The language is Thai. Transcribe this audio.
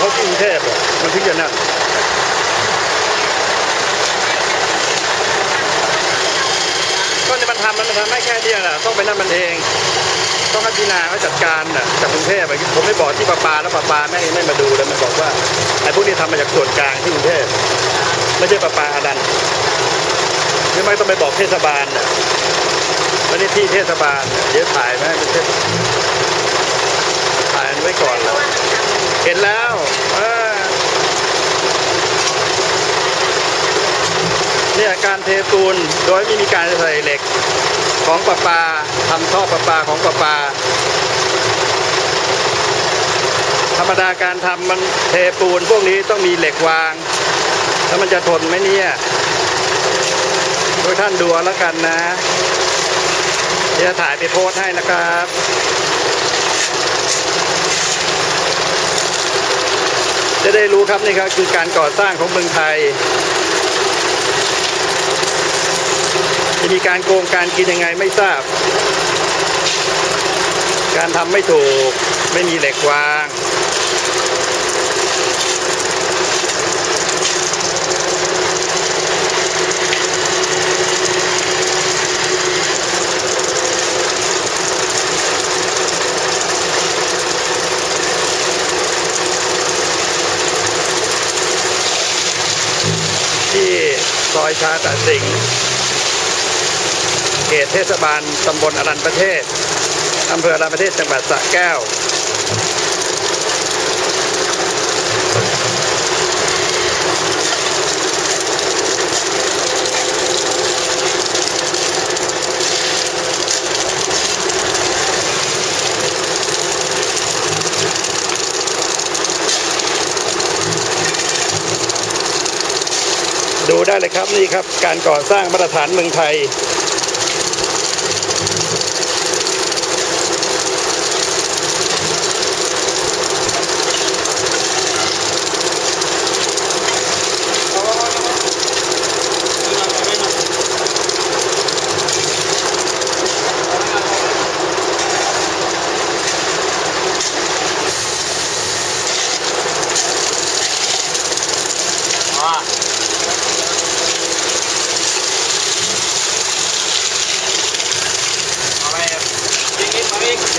เขาที่กรุงเทพอะมันถึงจะนั่นก็ในมันทำมันทำไม่แค่เนี้แหละต้องไปนั่นมันเอง ต้องให้พินาเขาจัดการน่ะจากกรุงเทพอะผมไม่บอกที่ปลาปาแล้วปลาปาแม่งยังไม่มาดูเลยมันบอกว่าไอ้พวกนี้ทำมาจากส่วนกลางที่กรุงเทพไม่ใช่ปลาปาอดันหรือไม่ต้องไปบอกเทศบาลน่ะไม่ได้ที่เทศบาลเดี๋ยวถ่ายไหมเป็นเทศถ่ายไว้ก่อนเลย เห็นแล้วเนี่ยการเทปูนโดยไม่มีการใส่เหล็กของประปาทำท่อประปาของประปา ธรรมดาการทำมันเทปูนพวกนี้ต้องมีเหล็กวาง แล้วมันจะทนไหมเนี่ยทุกท่านดูแล้วกันนะเดี๋ยวถ่ายไปโพสให้นะครับ จะ ได้รู้ครับนี่ครับคือการก่อสร้างของเมืองไทยจะมีการโกงการกินยังไงไม่ทราบ การทำไม่ถูกไม่มีเหล็กวาง ที่ ซอยชาตะสิงห์เขตเทศบาลตำบลอรัญประเทศอำเภออรัญประเทศจังหวัดสระแก้ว ดูได้เลยครับนี่ครับ การก่อสร้างมาตรฐานเมืองไทย